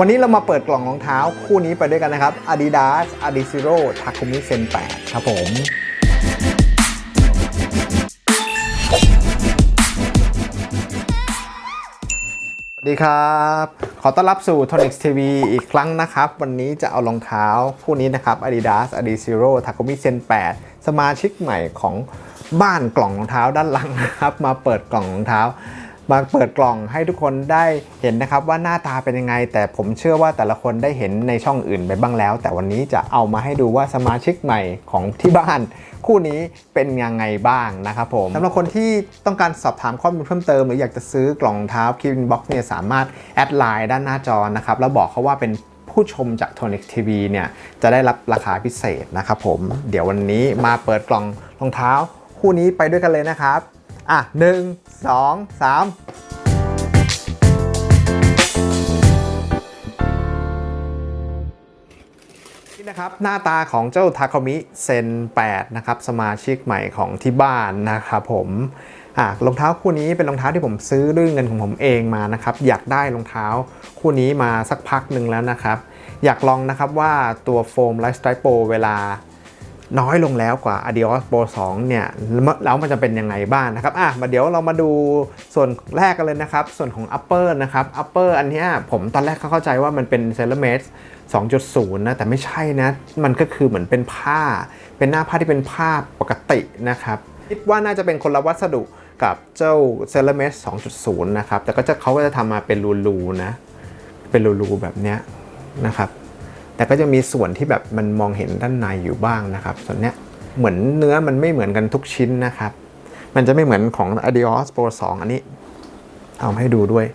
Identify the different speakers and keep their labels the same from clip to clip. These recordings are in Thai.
Speaker 1: วันนี้เรามาเปิดกล่องรองเท้าคู่นี้ไปด้วยกันนะครับ Adidas Adizero Takumi Sen 8 ครับผมสวัสดีครับ ขอต้อนรับสู่ Tonix TV อีกครั้งนะครับ วันนี้จะเอารองเท้าคู่นี้นะครับ Adidas Adizero Takumi Sen 8 สมาชิกใหม่ของบ้านกล่องรองเท้าด้านหลังนะครับ มาเปิดกล่องรองเท้า มาเปิดกล่องให้ทุกคนได้เห็นนะครับว่าหน้าตาเป็นยังไง แต่ผมเชื่อว่าแต่ละคนได้เห็นในช่องอื่นไปบ้างแล้ว แต่วันนี้จะเอามาให้ดูว่าสมาชิกใหม่ของที่บ้าน คู่นี้เป็นยังไงบ้างนะครับผมสำหรับคนที่ต้องการสอบถามข้อมูลเพิ่มเติม หรืออยากจะซื้อกล่องเท้าคิวินบ็อกเนี่ยสามารถแอดไลน์ด้านหน้าจอนะครับแล้วบอกเขาว่าเป็นผู้ชมจาก Tonic TV เนี่ยจะได้รับราคาพิเศษนะครับผมเดี๋ยววันนี้มาเปิดกล่องรองเท้า คู่นี้ไปด้วยกันเลยนะครับ อะหนึ่งสองสามนี่นะครับหน้าตาของเจ้าทาคามิเซน8นะครับสมาชิกใหม่ของที่บ้านนะครับผมอะรองเท้าคู่นี้เป็นรองเท้าที่ผมซื้อด้วยเงินของผมเองมานะครับอยากได้รองเท้าคู่นี้มาสักพักหนึ่งแล้วนะครับ อยากลองนะครับว่าตัวโฟมไลฟ์สไตล์โปเวลา น้อยลงแล้วกว่า Adios Pro 2 เนี่ยแล้วมันจะเป็นยังไงบ้างนะครับอะมาเดี๋ยวเรามาดูส่วนแรกกันเลยนะครับ ส่วนของ Upper นะครับ Upper อันนี้ผมตอนแรกเข้าใจว่ามันเป็น c e r a m a t e 2.0 นะ แต่ไม่ใช่นะ มันก็คือเหมือนเป็นผ้า เป็นหน้าผ้าที่เป็นผ้าปกตินะครับคิดว่าน่าจะเป็นคนละวัสดุกับเจ้า c e r a m a t e 2.0 นะครับ แต่ก็จะเขาก็จะทำมาเป็นรูๆนะ เป็นรูๆแบบเนี้ยนะครับ แต่ก็จะมีส่วนที่แบบมันมองเห็นด้านในอยู่บ้างนะครับ ส่วนเนี้ยเหมือนเนื้อมันไม่เหมือนกันทุกชิ้นนะครับ มันจะไม่เหมือนของ Adios Pro 2 อันนี้ เอามาให้ดูด้วย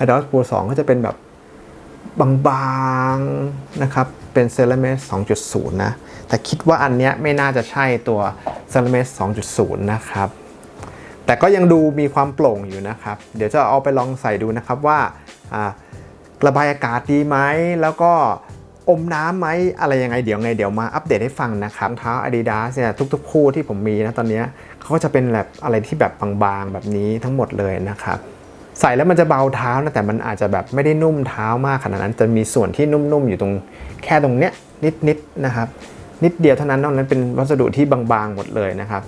Speaker 1: Adios Pro 2 ก็จะเป็นแบบบางๆนะครับ เป็น c e r a m i c 2.0 นะ แต่คิดว่าอันเนี้ยไม่น่าจะใช่ตัว c e r a m i c 2.0 นะครับ แต่ก็ยังดูมีความโปร่งอยู่นะครับ เดี๋ยวจะเอาไปลองใส่ดูนะครับว่าอ่าระบายอากาศดีไหมแล้วก็ อมน้ำไหมอะไรยังไงเดี๋ยวไงเดี๋ยวมาอัปเดตให้ฟังนะครับรองเท้า Adidas เนี่ยทุกๆ คู่ที่ผมมีนะตอนเนี้ยเขาก็จะเป็นแบบอะไรที่แบบบางๆแบบนี้ทั้งหมดเลยนะครับใส่แล้วมันจะเบาเท้านะแต่มันอาจจะแบบไม่ได้นุ่มเท้ามากขนาดนั้นจะมีส่วนที่นุ่มๆอยู่ตรงแค่ตรงเนี้ยนิดๆนะครับ นิดเดียวเท่านั้นนอกนั้นเป็นวัสดุที่บางๆหมดเลยนะครับ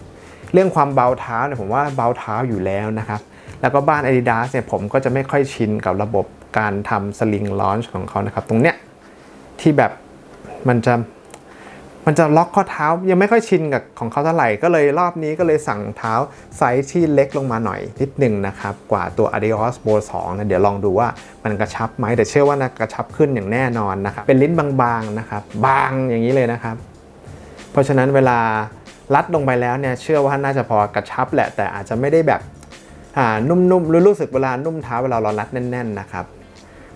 Speaker 1: เรื่องความเบาเท้าเนี่ยผมว่าเบาเท้าอยู่แล้วนะครับแล้วก็บ้าน Adidas เนี่ยผมก็จะไม่ค่อยชินกับระบบการทำสลิงลอนช์ของเขานะครับตรงเนี้ย ที่แบบมันจะมันจะล็อกข้อเท้ายังไม่ค่อยชินกับของเขาเท่าไหร่ก็เลยรอบนี้ก็เลยสั่งเท้าไซส์ที่เล็กลงมาหน่อยนิดหนึ่งนะครับ กว่าตัว Adios Pro 2นะเดี๋ยวลองดูว่ามันกระชับไหมแต่เชื่อว่านะกระชับขึ้นอย่างแน่นอนนะครับ เป็นลิ้นบางๆนะครับ บางอย่างนี้เลยนะครับ เพราะฉะนั้นเวลารัดลงไปแล้วเนี่ยเชื่อว่าน่าจะพอกระชับแหละแต่อาจจะไม่ได้แบบอ่านุ่มๆรู้รู้สึกเวลานุ่มเท้าเวลาเรารัดแน่น ๆนะครับ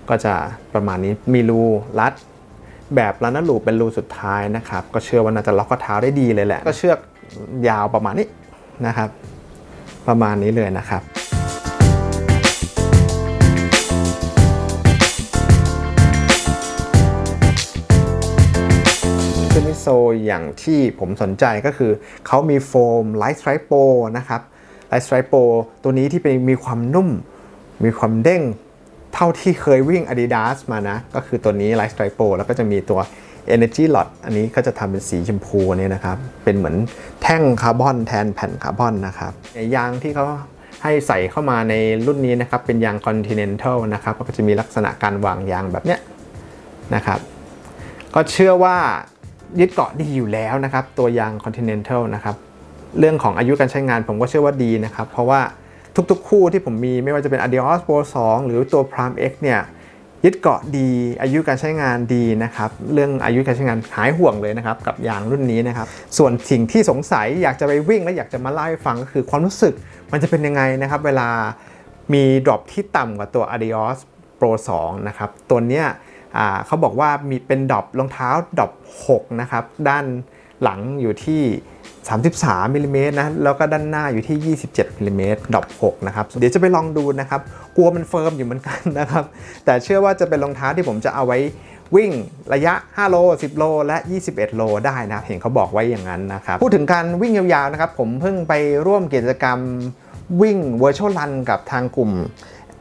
Speaker 1: ก็จะประมาณนี้มีรูรัด แบบแล้วนะลูเป็นรูสุดท้ายนะครับ ก็เชื่อว่าน่าจะล็อกข้อเท้าได้ดีเลยแหละ ก็เชือกยาวประมาณนี้นะครับ ประมาณนี้เลยนะครับซึ่งมิโซอย่างที่ผมสนใจก็คือ เขามีโฟมไลท์สไตรโปนะครับไลท์สไตรโปตัวนี้ที่เป็นมีความนุ่ม มีความเด้ง เท่าที่เคยวิ่ง Adidas มานะ ก็คือตัวนี้ Light Stripe Pro แล้วก็จะมีตัว Energy Lot อันนี้ก็จะทำเป็นสีชมพูเนี่ยนะครับ เป็นเหมือนแท่งคาร์บอนแทนแผ่นคาร์บอนนะครับยางที่เขาให้ใส่เข้ามาในรุ่นนี้นะครับ เป็นยาง Continental นะครับ ก็จะมีลักษณะการวางยางแบบเนี้ยนะครับ ก็เชื่อว่ายึดเกาะดีอยู่แล้วนะครับ ตัวยาง Continental นะครับ เรื่องของอายุการใช้งานผมก็เชื่อว่าดีนะครับ เพราะว่า ทุกๆ คู่ที่ผมมีไม่ว่าจะเป็น Adios Pro 2 หรือตัว Prime X เนี่ยยึดเกาะดีอายุการใช้งานดีนะครับเรื่องอายุการใช้งานหายห่วงเลยนะครับกับยางรุ่นนี้นะครับส่วนสิ่งที่สงสัยอยากจะไปวิ่งและอยากจะมาเล่าให้ฟังก็คือความรู้สึกมันจะเป็นยังไงนะครับเวลามีดรอปที่ต่ำกว่าตัว Adios Pro 2 นะครับตัวเนี้ยเขาบอกว่ามีเป็นดรอปรองเท้าดรอป6นะครับด้านหลังอยู่ที่ 33มิลลิเมตรนะแล้วก็ด้านหน้าอยู่ที่ มิลิเมตรดอป6นะครับ เดี๋ยวจะไปลองดูนะครับ กลัวมันเฟิร์มอยู่เหมือนกันนะครับ แต่เชื่อว่าจะเป็นรองเท้าที่ผมจะเอาไว้วิ่งระยะ 5 โล 10 โล และ 21 โลได้นะเห็นเขาบอกไว้อย่างนั้นนะครับ พูดถึงการวิ่งยาวๆนะครับ ผมเพิ่งไปร่วมกิจกรรมวิ่ง Virtual Run กับทางกลุ่ม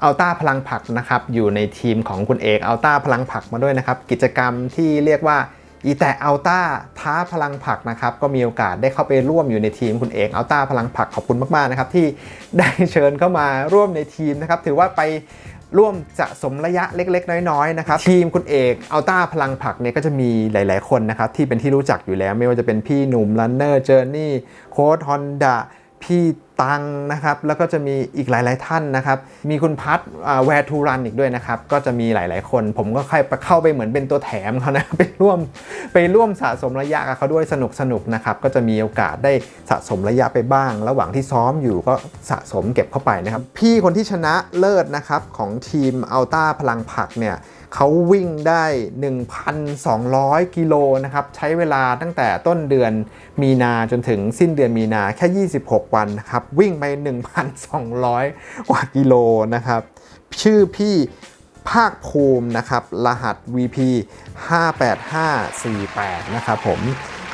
Speaker 1: อัลต้าพลังผักนะครับ อยู่ในทีมของคุณเอกอัลต้าพลังผักมาด้วยนะครับ กิจกรรมที่เรียกว่า อีแต่อัลต้าท้าพลังผักนะครับ ก็มีโอกาสได้เข้าไปร่วมอยู่ในทีมคุณเอกอัลต้าพลังผักขอบคุณมาก ๆ นะครับ ที่ได้เชิญเข้ามาร่วมในทีมนะครับ ถือว่าไปร่วมสะสมระยะเล็ก ๆ น้อย ๆ นะครับ ทีมคุณเอกอัลต้าพลังผักเนี่ยก็จะมีหลาย ๆ คนนะครับ ที่เป็นที่รู้จักอยู่แล้ว ไม่ว่าจะเป็นพี่หนุ่มลันเนอร์เจอร์นี่โค้ดฮอนดา พี่ตังนะครับ แล้วก็จะมีอีกหลาย ๆ ท่านนะครับ มีคุณพัทแวร์ทูรันอีกด้วยนะครับ ก็จะมีหลาย ๆ คน ผมก็ค่อยเข้าไปเหมือนเป็นตัวแถมเขานะ ไปร่วมไปร่วมสะสมระยะกับเขาด้วยสนุกสนุกนะครับ ก็จะมีโอกาสได้สะสมระยะไปบ้าง ระหว่างที่ซ้อมอยู่ก็สะสมเก็บเข้าไปนะครับ พี่คนที่ชนะเลิศนะครับของทีมอัลต้าพลังผักเนี่ย เขาวิ่งได้ 1,200 กิโลนะครับ ใช้เวลาตั้งแต่ต้นเดือนมีนาจนถึงสิ้นเดือนมีนาแค่ 26 วันนะครับ วิ่งไป 1,200 กว่ากิโลนะครับ ชื่อพี่ภาคภูมินะครับ รหัส VP 58548 นะครับผม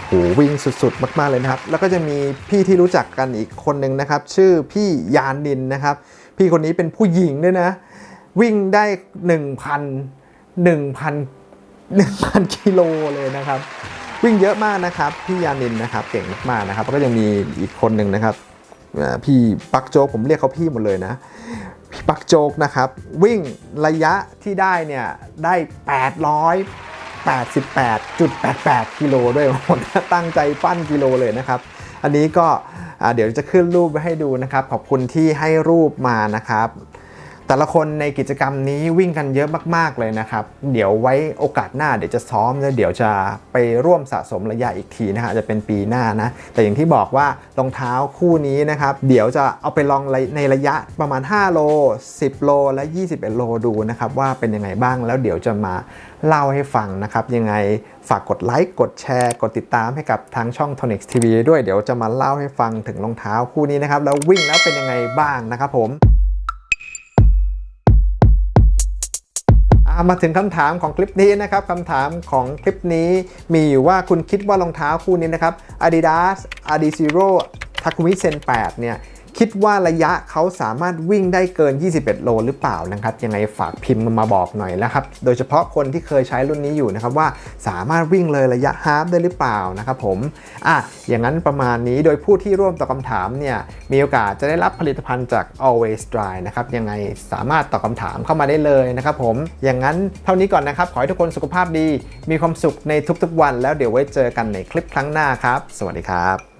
Speaker 1: โหวิ่งสุดๆ มาก ๆ เลยนะครับ แล้วก็จะมีพี่ที่รู้จักกันอีกคนหนึ่งนะครับ ชื่อพี่ยานินนะครับ พี่คนนี้เป็นผู้หญิงด้วยนะ วิ่งได้ 1,000 1,000 1,000กิโลเลยนะครับ วิ่งเยอะมากนะครับ พี่ยานินนะครับเก่งมากๆนะครับแล้วก็ยังมีอีกคนหนึ่งนะครับพี่ปักโจกผมเรียกเขาพี่หมดเลยนะพี่ปักโจกนะครับ วิ่งระยะที่ได้เนี่ยได้ 888.88 กิโลด้วยผมตั้งใจปั้นกิโลเลยนะครับ อันนี้ก็เดี๋ยวจะขึ้นรูปไว้ให้ดูนะครับ ขอบคุณที่ให้รูปมานะครับ แต่ละคนในกิจกรรมนี้วิ่งกันเยอะมากๆเลยนะครับ เดี๋ยวไว้โอกาสหน้าเดี๋ยวจะซ้อมแล้วเดี๋ยวจะไปร่วมสะสมระยะอีกทีนะฮะจะเป็นปีหน้านะ แต่อย่างที่บอกว่ารองเท้าคู่นี้นะครับ เดี๋ยวจะเอาไปลองในระยะประมาณ 5 โล 10 โล และ 21 โลดูนะครับว่าเป็นยังไงบ้างแล้วเดี๋ยวจะมาเล่าให้ฟังนะครับยังไงฝากกดไลค์กดแชร์ กดติดตามให้กับทางช่อง Tonic TV ด้วยเดี๋ยวจะมาเล่าให้ฟังถึงรองเท้าคู่นี้นะครับแล้ววิ่งแล้วเป็นยังไงบ้างนะครับผม มาถึงคำถามของคลิปนี้นะครับคำถามของคลิปนี้มีอยู่ว่าคุณคิดว่ารองเท้าคู่นี้นะครับ Adidas Adizero Takumi Sen 8เนี่ย คิดว่าระยะเขาสามารถวิ่งได้เกิน 21 โลหรือเปล่านะครับยังไงฝากพิมพ์มาบอกหน่อยนะครับ โดยเฉพาะคนที่เคยใช้รุ่นนี้อยู่นะครับว่าสามารถวิ่งเลยระยะฮาล์ฟได้หรือเปล่านะครับผมอะอย่างนั้นประมาณนี้โดยผู้ที่ร่วมตอบคำถามเนี่ยมีโอกาสจะได้รับผลิตภัณฑ์จาก Always Dry นะครับยังไงสามารถตอบคำถามเข้ามาได้เลยนะครับผมอย่างนั้นเท่านี้ก่อนนะครับ ขอให้ทุกคนสุขภาพดี มีความสุขในทุกๆวัน แล้วเดี๋ยวไว้เจอกันในคลิปครั้งหน้าครับ สวัสดีครับ